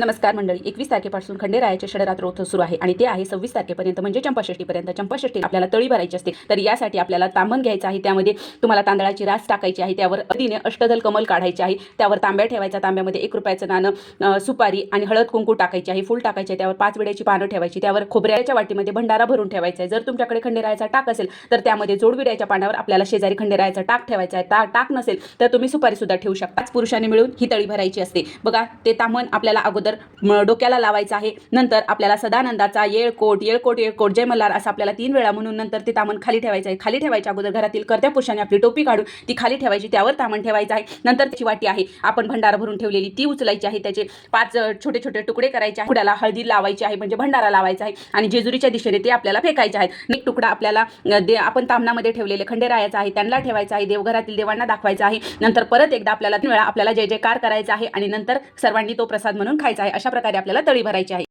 नमस्कार मंडळी. एकवीस तारखेपासून खंडेरायाचे षडरात्र रोथ सुरू आहे आणि ते आहे सव्वीस तारखेपर्यंत म्हणजे चंपाषष्टीपर्यंत चंपाषष्टी आपल्याला तळी भरायची असते. तर यासाठी आपल्याला तांबण घ्यायचं आहे. त्यामध्ये तुम्हाला तांदळाची रास टाकायची आहे. त्यावर अगदीने अष्टदल कमल काढायचे आहे. त्यावर तांब्या ठेवायचा. तांब्यामध्ये एक रुपयाचं नाणं सुपारी आणि हळद कुंकू टाकायची आहे. फुल टाकायचे त्यावर पाच वेळेची पानं ठेवायची. त्यावर खोबऱ्याच्या वाटीमध्ये भंडारा भरून ठेवायचा आहे. जर तुमच्याकडे खंडेरायाचा टाक असेल तर त्यामध्ये जोडविड्याच्या पानावर आपल्याला शेजारी खंडेरायाचा टाक ठेवायचा आहे. ता टाक नसेल तर तुम्ही सुपारी सुद्धा ठेवू शकता. पुरुषांनी मिळून ही तळी भरायची असते. बघा ते तामण आपल्याला अगोदर म, डोक्याला लावायचं आहे. नंतर आपल्याला सदानंदाचा येळकोट येळकोट येळकोट जय मल्हार असं आपल्याला तीन वेळा म्हणून नंतर ते तामण खाली ठेवायचं आहे. खाली ठेवायच्या अगोदर घरातील कर्त्या पुरुषाने आपली टोपी काढून ती खाली ठेवायची त्यावर तामण ठेवायचं आहे. नंतर त्याची वाटी आहे. आपण भंडारा भरून ठेवलेली ती उचलायची आहे. त्याचे पाच छोटे छोटे तुकडे करायचे आहे. कुड्याला हळदी लावायची आहे म्हणजे भंडारा लावायचा आहे. आणि जेजुरीच्या दिशेने ते आपल्याला फेकायचे आहेत. एक तुकडा आपल्याला दे आपण तामणामध्ये ठेवलेले खंडेरायाचा आहे. त्यांना ठेवायचा आहे. देवघरातील देवांना दाखवायचा आहे. नंतर परत एकदा आपल्याला तीन वेळा आपल्याला जय जयकार करायचा आहे. आणि नंतर सर्वांनी तो प्रसाद म्हणून खायचा आहे अशा प्रकारे आपल्याला तळी भरायची आहे.